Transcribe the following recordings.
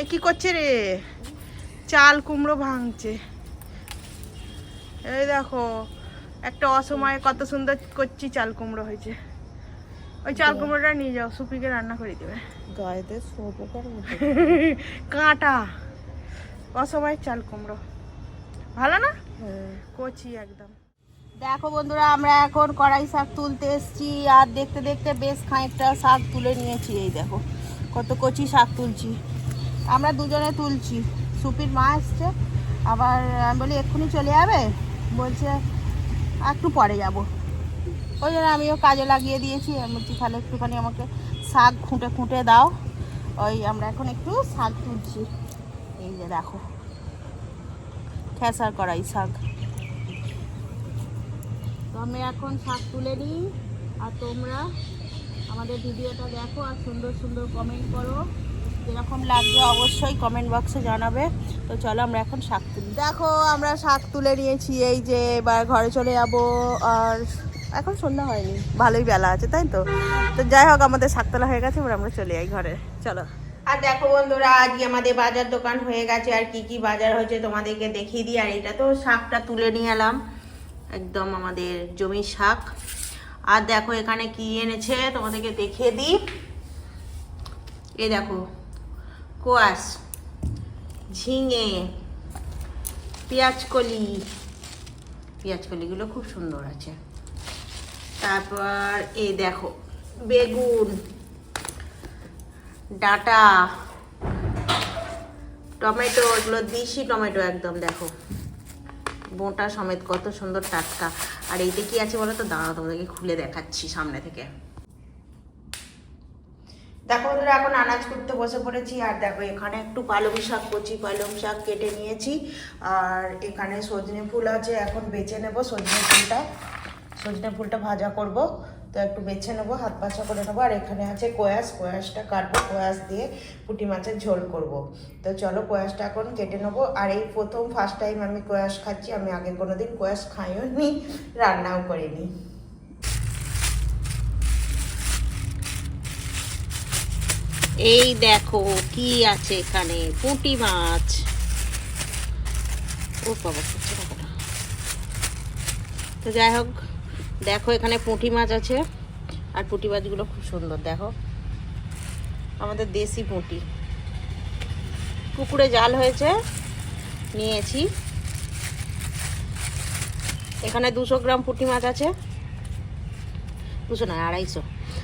এ কি করছে রে? চাল কুমড়ো ভাঙছে। এই দেখো একটা অসময়ে কত সুন্দর করছি চাল কুমড়ো হয়েছে। ওই চাল কুমড়োটা নিয়ে যাও সুপিকে রান্না করে দেবে। গায়েতে কাঁটা। অসময় চাল কুমড়ো। ভালো না? হ্যাঁ। কচি একদম। দেখো বন্ধুরা আমরা এখন কড়াই শাক তুলতে এসেছি আর দেখতে দেখতে বেশ খানিকটা শাক তুলে নিয়েছি এই দেখো। কত কচি শাক তুলছি। আমরা দুজনে তুলছি। সুপির মা এসছে। আবার আমি বলি, এক্ষুনি চলে যাবে? বলছে, একটু পরে যাব। ওই জন্য আমিও কাজে লাগিয়ে দিয়েছি। আমি বলছি, তাহলে একটুখানি আমাকে শাক খুঁটে খুঁটে দাও। ওই আমরা এখন একটু শাক তুলছি। এই যে দেখো, খেসার কড়াই শাক। তো আমি এখন শাক তুলে নিই। আর তোমরা আমাদের ভিডিওটা দেখো আর সুন্দর সুন্দর কমেন্ট করো। যেরকম লাগবে অবশ্যই কমেন্ট বক্সে জানাবে। তো চলো আমরা এখন শাক তুলি। দেখো আমরা শাক তুলে নিয়েছি এই যে এবার ঘরে চলে যাব আর এখন সন্ধ্যা হয়নি ভালোই বেলা আছে তাই তো? তো যাই হোক আমাদের শাক তোলা হয়ে গেছে এবার আমরা চলে যাই ঘরে। চলো। আর দেখো বন্ধুরা আজকে আমাদের বাজার দোকান হয়ে গেছে আর কি কি বাজার হয়েছে তোমাদেরকে দেখিয়ে দিই আর এটা তো শাকটা তুলে নিয়ে এলাম একদম আমাদের জমির শাক। আর দেখো এখানে কি এনেছে তোমাদেরকে দেখিয়ে দিই। এই দেখো কোয়াশ, ঝিঙে, পেঁয়াজকলি। পেঁয়াজকলিগুলো খুব সুন্দর আছে। তারপর এই দেখো, বেগুন, ডাটা, টমেটো, এগুলো দিশি টমেটো একদম দেখো। বোঁটা সমেত কত সুন্দর টাটকা। আর এইটা কি আছে বলো তো? দাঁড়াও, তোমাদেরকে খুলে দেখাচ্ছি সামনে থেকে। দেখো বন্ধুরা, এখন আনাজ করতে বসে পড়েছি, আর দেখো এখানে একটু পালং শাক, কচি পালং শাক কেটে নিয়েছি, আর এখানে সজনে ফুল আছে, এখন বেছে নেব সজনে ফুলটা। সজনে ফুলটা ভাজা করব, তো একটু বেছে নেব, হাত পাছা করে নেব, আর এখানে আছে কোয়াশ, কোয়াশটা কাটবো, কোয়াশ দিয়ে পুঁটি মাছের ঝোল করব। তো চলো কোয়াশটা এখন কেটে নেব, আর এই প্রথম ফার্স্ট টাইম আমি কোয়াশ খাচ্ছি, আমি আগে কোনো দিন কোয়াশ খাইও নি রান্নাও করিনি। এই দেখো কি আছে এখানে, পুঁটি মাছ। ও বাবা তো যাই হোক, দেখো এখানে পুঁটি মাছ আছে, আর পুঁটি মাছগুলো খুব সুন্দর, দেখো। আমাদের দেশি পুঁটি। পুকুরে জাল হয়েছে, নিয়েছি। এখানে দুশো গ্রাম পুঁটি মাছ আছে। দুশো না আড়াইশো।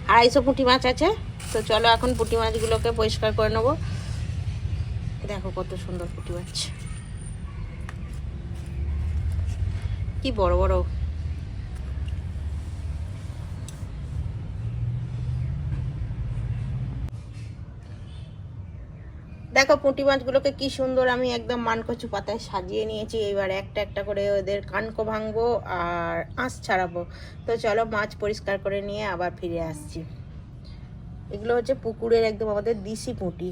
আড়াইশো পুঁটি মাছ আছে। তো চলো এখন পুঁটি মাছগুলোকে পরিষ্কার করে নেব। দেখো কত সুন্দর পুঁটি মাছ। কি বড় বড়। দেখো পুঁটি মাছগুলোকে কি সুন্দর আমি একদম মানকচু পাতায় সাজিয়ে নিয়েছি। এবার একটা একটা করে ওদের কানকো ভাঙবো আর আঁশ ছাড়াবো। তো চলো মাছ পরিষ্কার করে নিয়ে আবার ফিরে আসছি। এগুলো হচ্ছে পুকুরের একদম আমাদের দিশি পুঁটি।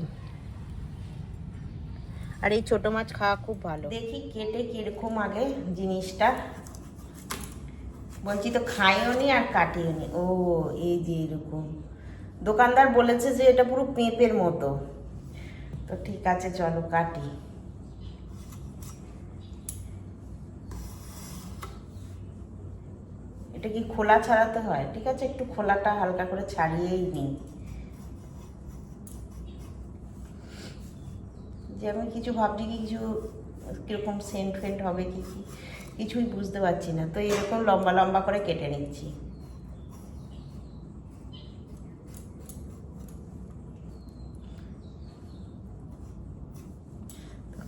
আর এই ছোট মাছ খাওয়া খুব ভালো। দেখি কেটে কীরকম আগে জিনিসটা। বলছি তো খাইও নি আর কাটিও নি। ও, এই যে এরকম। দোকানদার বলেছে যে এটা পুরো পেঁপের মতো। তো ঠিক আছে, চলো কাটি। এটা কি খোলা ছাড়াতে হয়? ঠিক আছে, একটু খোলাটা হালকা করে ছাড়িয়েই নিই। যে আমি কিছু ভাবছি কি, কিছু কীরকম সেন্ট ফেন্ট হবে কি কি, কিছুই বুঝতে পারছি না। তো এরকম লম্বা লম্বা করে কেটে নিচ্ছি।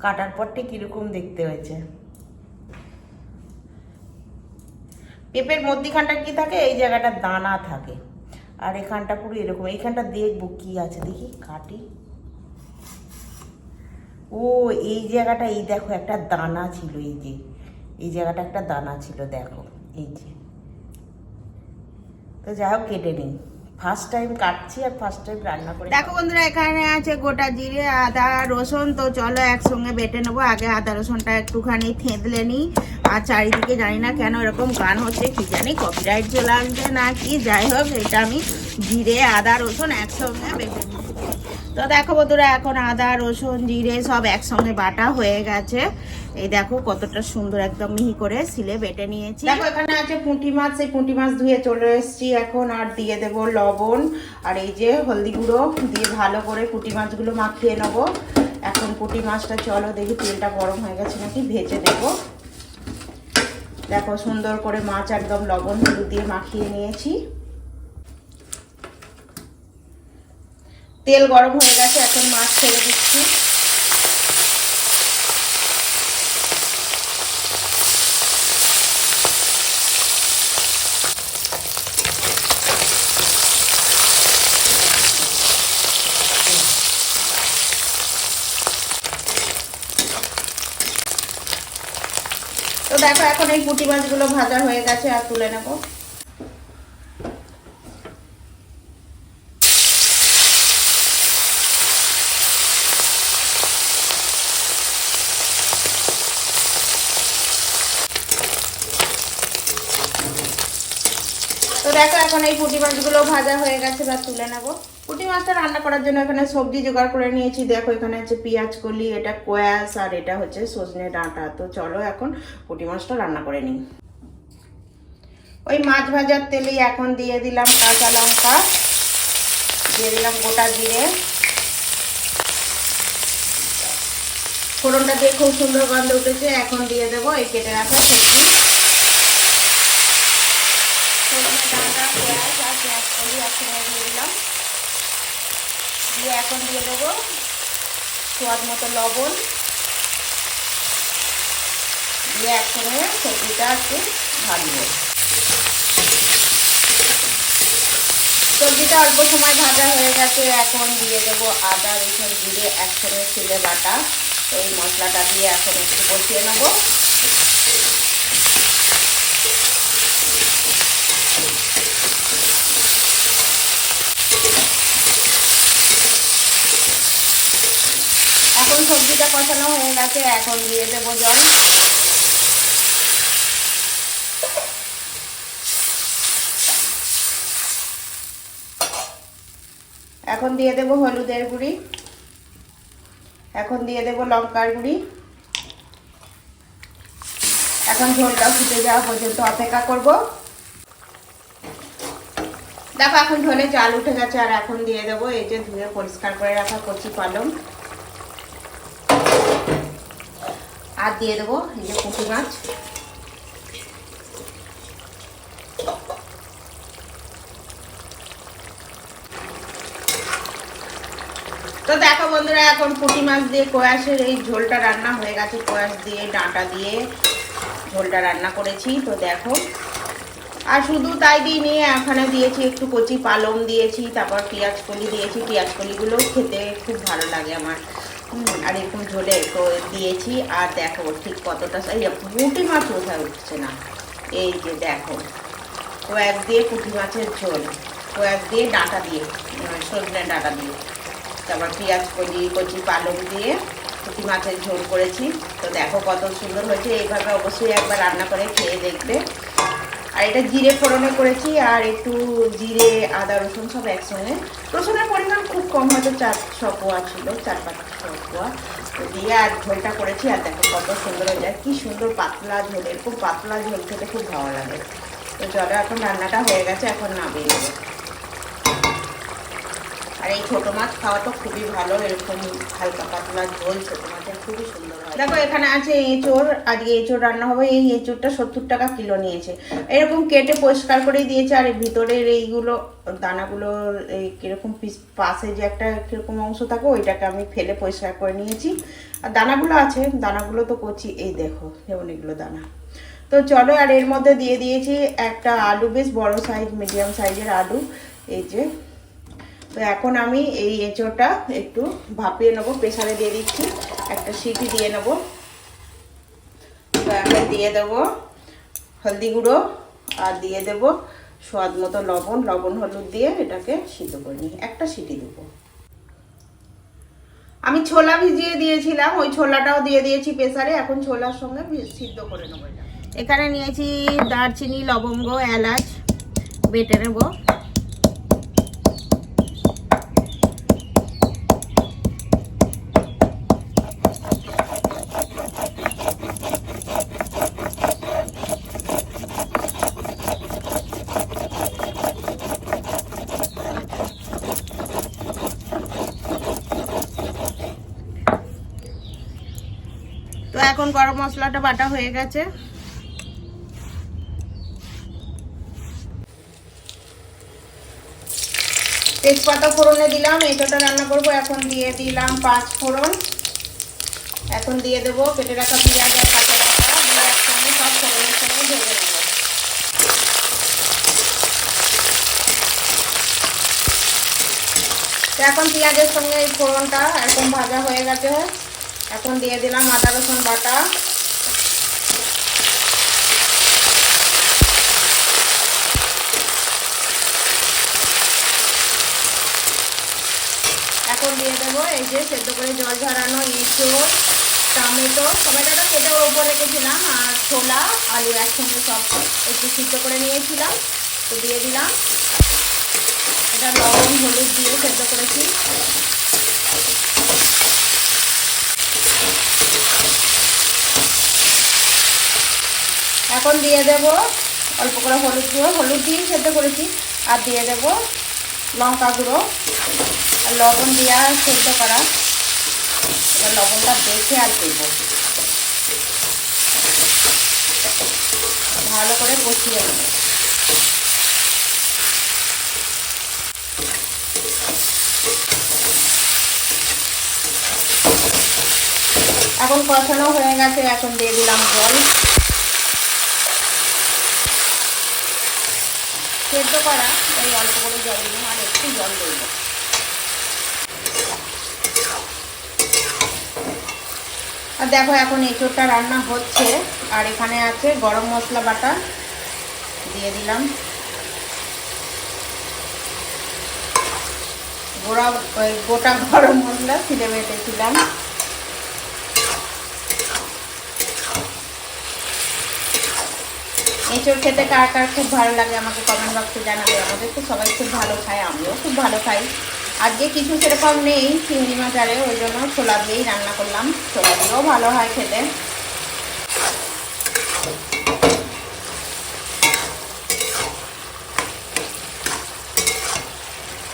কাটার পরটি কীরকম দেখতে হয়েছে। পেঁপের মধ্যিখানটা কি থাকে? এই জায়গাটা দানা থাকে। আর এখানটা পুরো এরকম। এইখানটা দেখব কি আছে। দেখি, কাটি। ও, এই জায়গাটা, এই দেখো, একটা দানা ছিল, এই যে। এই জায়গাটা একটা দানা ছিল, দেখো, এই যে। তো যাই হোক, কেটে নিই। ফার্স্ট টাইম কাটছি আর ফার্স্ট টাইম রান্না করে দেখো বন্ধুরা, এখানে আছে গোটা জিরে, আদা, রসুন। তো চলো একসঙ্গে বেটে নেব। আগে আদা, রসুনটা একটুখানি থেঁতলে নিই। আর চারিদিকে জানি না কেন এরকম গান হচ্ছে, কি জানি কপিরাইট চলে আসবে না কি যাই হোক, এটা আমি জিরে, আদা, রসুন একসঙ্গে বেটে নিই তো দেখো বন্ধুরা, এখন আদা, রসুন, জিরে সব একসঙ্গে বাটা হয়ে গেছে। এই দেখো কতটা সুন্দর একদম মিহি করে সিলে বেটে নিয়েছি। দেখো, এখানে আছে পুঁটি মাছ, সেই পুঁটি মাছ ধুয়ে চলে এসেছি এখন, আর দিয়ে দেব লবণ, আর এই যে হলদি গুঁড়ো দিয়ে ভালো করে পুঁটি মাছগুলো মাখিয়ে নেব। এখন পুঁটি মাছটা চলো দেখি তেলটা গরম হয়ে গেছে নাকি, ভেজে দেব দেখো সুন্দর করে মাছ একদম লবণ হলুদ দিয়ে মাখিয়ে নিয়েছি। তেল গরম হয়ে গেছে, এখন মাছ ছেড়ে দিচ্ছি। তো দেখো, এখন এই পুঁটি মাছগুলো ভাজা হয়ে গেছে, আর তুলে নেব। দেখো এখন এই পুঁটি মাছগুলো ভাজা হয়ে গেছে বা তুলে নেব। পুঁটি মাছটা রান্না করার জন্য এখানে সবজি জোগাড় করে নিয়েছি। দেখো এখানে হচ্ছে পেঁয়াজ কলি, এটা কোয়াস আর এটা হচ্ছে সজনে ডাঁটা। তো চলো এখন পুঁটি মাছটা রান্না করে নিই। ওই মাছ ভাজার তেলেই এখন দিয়ে দিলাম কাঁচা লঙ্কা। দিয়ে দিলাম গোটা জিরে। ফোড়নটা দিয়ে খুব সুন্দর গন্ধ উঠেছে, এখন দিয়ে দেবো এই কেটে রাখা সবজি। সজনে আর পেঁয়াজ কলি একসঙ্গে দিয়ে দিলাম দিয়ে এখন দিয়ে দেবো স্বাদ মতো লবণ দিয়ে একসঙ্গে সবজিটা একটু ভাজবো সবজিটা অল্প সময় ভাজা হয়ে গেছে। এখন দিয়ে দেবো আদা রসুন জিরে একসঙ্গে ছিলে বাটা। এই মশলাটা দিয়ে এখন একটু কষিয়ে নেব। সবজিটা কষানো হয়ে গেছে, এখন দিয়ে দেবো জল। এখন দিয়ে দেবো হলুদের গুঁড়ি। এখন দিয়ে দেবো লঙ্কার গুঁড়ি। এখন ঝোলটা ফুটে যাওয়া পর্যন্ত অপেক্ষা করব। দেখো, এখন ঝোলে চাল উঠে গেছে, আর এখন দিয়ে দেবো এই যে ধুয়ে পরিষ্কার করে রাখা কচি পালং আর দিয়ে দেবো এই যে পুঁটি মাছ। তো দেখো বন্ধুরা, এখন পুঁটি মাছ দিয়ে কোয়াশের এই ঝোলটা রান্না হয়ে গেছে, কোয়াশ দিয়ে, ডাঁটা দিয়ে ঝোলটা রান্না করেছি, তো দেখো। আর শুধু তাই দিয়ে নিয়ে এখানে দিয়েছি একটু কচি পালং দিয়েছি, তারপর পেঁয়াজ কলি দিয়েছি, পেঁয়াজ কলিগুলো খেতে খুব ভালো লাগে আমার। আর এরকম ঝোলে তো দিয়েছি, আর দেখো ঠিক কতটা এই পুঁটি মাছ কোথায় উঠছে না। এই যে দেখো, কয়েক দিয়ে পুঁটি মাছের ঝোল, কয়েক দিয়ে ডাঁটা দিয়ে সজনে ডাঁটা দিয়ে। তারপর পেঁয়াজ কলি কচি পালং দিয়ে পুঁটি মাছের ঝোল করেছি। তো দেখো কত সুন্দর হয়েছে, এইভাবে অবশ্যই একবার রান্না করে খেয়ে দেখবে। আর এটা জিরে ফোড়নে করেছি আর একটু জিরে, আদা, রসুন সব একসঙ্গে। রসুনের পরিমাণ খুব কম, হয়তো চার ছ ছিল, চার পাঁচ ছ দিয়ে আর ঝোলটা করেছি, আর দেখো কত সুন্দর হয়ে যায় কি সুন্দর পাতলা ঝোল, এরকম পাতলা ঝোল খেতে খুব ভালো লাগে। তো চলো, এখন রান্নাটা হয়ে গেছে, এখন নামিয়ে নেব। আর এই ছোটো মাছ খাওয়া তো খুবই ভালো, এরকম হালকা পাতলা ঝোল, ছোটো দেখো, এখানে আছে এঁচোড় আজকে এঁচোড় রান্না হবে। এই এঁচোড়টা সত্তর টাকা কিলো নিয়েছে। এরকম কেটে পরিষ্কার করেই দিয়েছে, আর ভিতরের এইগুলো, দানাগুলো, এই কীরকম পিস পাশে যে একটা কীরকম অংশ থাকে, ওইটাকে আমি ফেলে পরিষ্কার করে নিয়েছি। আর দানাগুলো আছে, দানাগুলো তো কচি। এই দেখো, যেমন এগুলো দানা। তো চলো, আর এর মধ্যে দিয়ে দিয়েছি একটা আলু বেশ বড় সাইজ মিডিয়াম সাইজের আলু। এই যে, তো এখন আমি এই এঁচোড়টা একটু ভাপিয়ে নেব, প্রেসারে দিয়ে দিচ্ছি। একটা সিটি দিয়ে নেব। এখন দিয়ে দেবো হলদি গুঁড়ো আর দিয়ে দেবো স্বাদ মতো লবণ। লবণ, হলুদ দিয়ে এটাকে সিদ্ধ করে নিই। একটা সিটি দেবো। আমি ছোলা ভিজিয়ে দিয়েছিলাম, ওই ছোলাটাও দিয়ে দিয়েছি প্রেসারে। এখন ছোলার সঙ্গে সিদ্ধ করে নেব এখানে নিয়েছি দারচিনি, লবঙ্গ, এলাচ, বেটে নেব এখন গরম মশলাটা বাটা হয়ে গেছে। তেজপাতা ফোড়নে দিলাম, এঁচোটা রান্না করব, এখন দিয়ে দিলাম পাঁচ ফোড়ন। এখন দিয়ে দেবো কেটে রাখা পেঁয়াজ আর কাঁচা লঙ্কা, দিয়ে একসঙ্গে সব ফোড়নের সঙ্গে ভেজে নেব। এখন পেঁয়াজের সঙ্গে এই ফোড়নটা একদম ভাজা হয়ে গেছে। এখন দিয়ে দিলাম আদা রসুন বাটা। এখন দিয়ে দেবো, এই যে সেদ্ধ করে জল ঝরানো এঁচড় টমেটো, টমেটোটা কেটে ওর উপর রেখেছিলাম আর ছোলা, আলু একসঙ্গে সব একটু সিদ্ধ করে নিয়েছিলাম, তো দিয়ে দিলাম। এটা লবণ, হলুদ দিয়ে সেদ্ধ করেছি। এখন দিয়ে দেব অল্প করে হলুদ গুঁড়ো, হলুদ দিয়েই সেদ্ধ করেছি, আর দিয়ে দেব লঙ্কা গুঁড়ো। আর লবণ দেওয়া সেদ্ধ করা। এবার লবণটা দেখে আর দেব। ভালো করে কষিয়ে নেব। এখন কষানো হয়ে গেছে, এখন দিয়ে দিলাম জল। সেদ্ধ করা, এই অল্প করে জল দিলাম, আর একটু জল দেবো। আর দেখো এখন এঁচোড়টা রান্না হচ্ছে। আর এখানে আছে গরম মশলা বাটা। দিয়ে দিলাম। গোড়া, ওই গোটা গরম মশলা ছিলে বেটেছিলাম এঁচড় খেতে কার কার খুব ভালো লাগে আমাকে কমেন্ট বক্সে জানাবে। আমাদের তো সবাই খুব ভালো খায়, আমিও খুব ভালো খাই। আজকে কিছু সেরকম নেই, চিংড়ি মাছ আরে, ওই জন্য ছোলা দিয়েই রান্না করলাম। ছোলা দিয়েও ভালো হয় খেতে।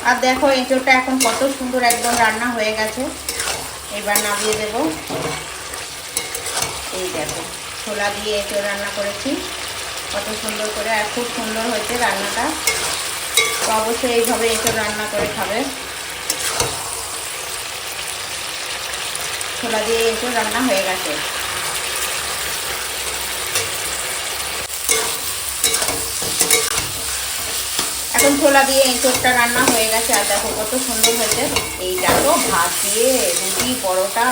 আর দেখো এঁচড়টা এখন কত সুন্দর একদম রান্না হয়ে গেছে। এবার নামিয়ে দেব। এই দেখো, ছোলা দিয়ে এঁচড় রান্না করেছি। কত সুন্দর করে, আর খুব সুন্দর হয়েছে রান্নাটা। তো অবশ্যই এইভাবে এঁচড় রান্না করে খাবে। ছোলা দিয়ে এঁচড় রান্না হয়ে গেছে। এখন ছোলা দিয়ে এঁচড়টা রান্না হয়ে গেছে, আর দেখো কত সুন্দর হয়েছে। এইটা তো ভাত দিয়ে রুটি, পরোটা,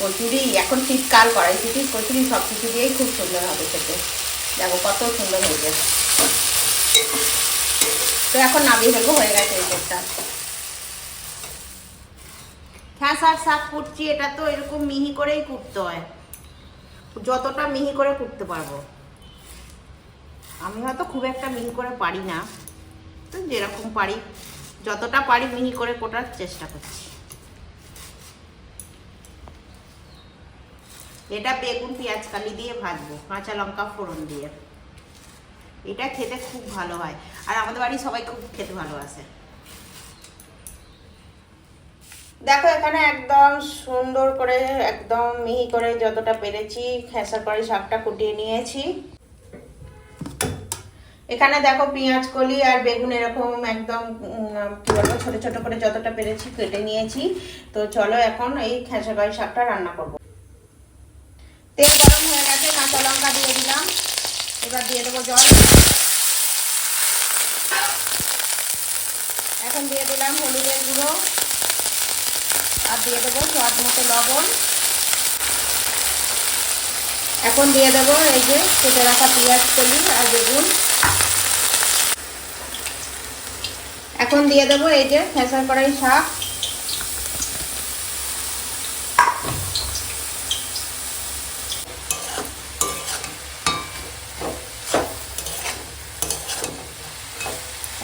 কচুরি, এখন শীতকাল, কড়াইশুটি, কচুরি সব কিছু দিয়েই খুব সুন্দর হবে খেতে। দেখো কত সুন্দর হয়েছে। তো এখন নামিয়ে ফেলব, হয়ে গেছে এঁচড়টা খেসার শাক কুটছি, এটা তো এরকম মিহি করেই কুটতে হয়। যতটা মিহি করে কুটতে পারব। আমি হয়তো খুব একটা মিহি করে পারি না, তো যেরকম পারি, যতটা পারি মিহি করে কোটার চেষ্টা করছি। এটা বেগুন, পেঁয়াজ, কালি দিয়ে ভাজবো, কাঁচা লঙ্কা ফোড়ন দিয়ে। এটা খেতে খুব ভালো হয়, আর আমাদের বাড়ি সবাই খুব খেতে ভালোবাসে। দেখো, এখানে একদম সুন্দর করে, একদম মিহি করে যতটা পেরেছি খেসার করে শাকটা কুটিয়ে নিয়েছি। এখানে দেখো পেঁয়াজ কলি আর বেগুন এরকম একদম কি বলব, ছোট ছোট করে যতটা পেরেছি কেটে নিয়েছি। তো চলো এখন এই খেসারকারি শাকটা রান্না করব। তেল গরম হয়ে গেছে, কাঁচা লঙ্কা দিয়ে দিলাম। এবার দিয়ে দেবো জল। এখন দিয়ে দিলাম হলুদের গুঁড়ো। আর দিয়ে দেবো স্বাদ মতো লবণ। এখন দিয়ে দেবো এই যে কেটে রাখা পেঁয়াজ, কলি আর বেগুন। এখন দিয়ে দেবো এই যে ফেসার কড়াই শাক।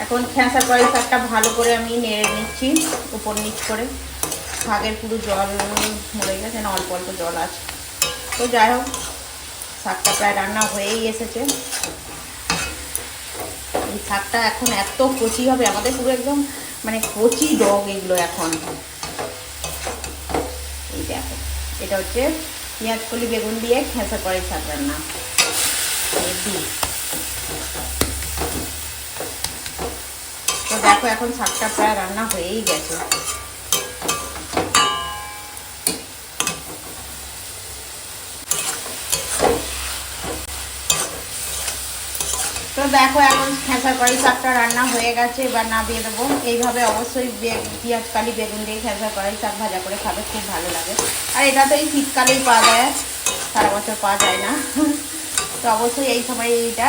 এখন খেঁচা কড়াই শাকটা ভালো করে আমি নেড়ে নিচ্ছি উপর নিচ করে। শাকের পুরো জল মরে গেছে, না অল্প অল্প জল আছে। তো যাই হোক, শাকটা প্রায় রান্না হয়েই এসেছে। এই শাকটা এখন এত কচি হবে, আমাদের পুরো একদম মানে কচি ডগ এগুলো এখন। এই দেখো, এটা হচ্ছে পেঁয়াজ কলি বেগুন দিয়ে খেঁচা করে শাক রান্না। তো দেখো, এখন শাকটা প্রায় রান্না হয়েই গেছে। তো দেখো এখন খেঁচা কড়াই শাকটা রান্না হয়ে গেছে, এবার না দিয়ে দেবো। এইভাবে অবশ্যই পেঁয়াজ, কালি, বেগুন দিয়ে খেঁচা কড়াই শাক ভাজা করে খাবে, খুব ভালো লাগে। আর এটা তো এই শীতকালেই পাওয়া যায়, সারা বছর পাওয়া যায় না। তো অবশ্যই এই সময় এইটা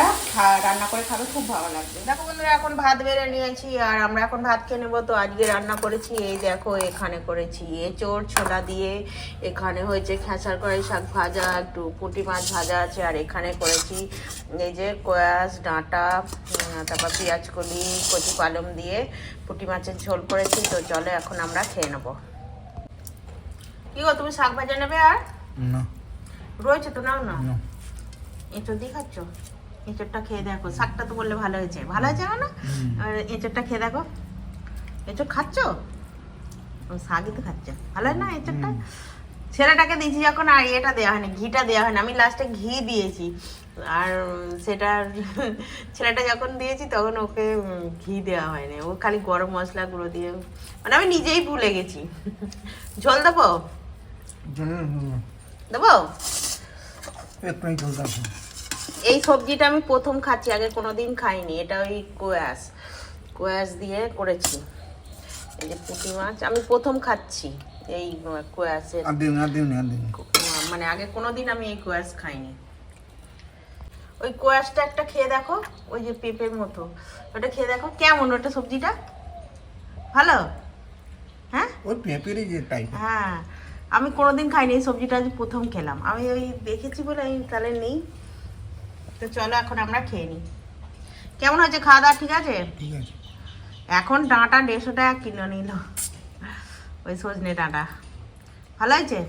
রান্না করে খাবে খুব ভালো লাগবে। দেখো বন্ধুরা এখন ভাত বেড়ে নিয়েছি আর আমরা এখন ভাত খেয়ে নেব। তো আজকে রান্না করেছি এই দেখো এখানে করেছি এঁচোড় ছোলা দিয়ে। এখানে হয়েছে খেঁচার কড়াই শাক ভাজা একটু পুঁটি মাছ ভাজা আছে আর এখানে করেছি এই যে কয়াস ডাঁটা তারপর পেঁয়াজ কলি কচি পালং দিয়ে। পুঁটি মাছের ঝোল করেছি তো চলো এখন আমরা খেয়ে নেব। কি গো তুমি শাক ভাজা নেবে আর? রয়েছে তো নাও না? না। এঁচড় দিয়ে খাচ্ছ? এঁচড়টা খেয়ে দেখো শাকটা তো বললে ভালো হয়েছে। ভালো হয়েছে না আর এঁচড়টা খেয়ে দেখো। এঁচড় খাচ্ছ? শাকই তো খাচ্ছ। ভালো হয় না এঁচড়টা ছেলেটাকে দিয়েছি যখন আর এটা দেওয়া হয়নি ঘিটা দেওয়া হয়নি। আমি লাস্টে ঘি দিয়েছি। আর সেটা ছেলেটা যখন দিয়েছি তখন ওকে ঘি দেওয়া হয়নি। ও খালি গরম মশলা গুঁড়ো দিয়ে মানে আমি নিজেই ভুলে গেছি। ঝোল দেবো? দেবো? একটুই চলতে আছে এই সবজিটা আমি প্রথম খাচ্ছি আগে কোনোদিন খাইনি। এটা ওই কোয়াস কোয়াস দিয়ে করেছি। এই যে পুঁটি মাছ আমি প্রথম খাচ্ছি এই কোয়াসের দিন দিন দিন। মানে আগে কোনোদিন আমি এই কোয়াস খাইনি। ওই কোয়াসটা একটা খেয়ে দেখো ওই যে পেঁপের মতো। ওটা খেয়ে দেখো কেমন ওটা সবজিটা? ভালো? হ্যাঁ? ওই পেঁপেরই যে টাইপ হ্যাঁ। আমি কোনোদিন খাইনি এই সবজিটা আজ প্রথম খেলাম। আমি ওই দেখেছি বলে আমি তাহলে নেই। তো চলো এখন আমরা খেয়ে নিই কেমন হয়েছে খাওয়া দাওয়া? ঠিক আছে? ঠিক আছে। এখন ডাঁটা দেড়শো টাকা কিলো নিল। ওই সজনে ডাঁটা। ভালো হয়েছে।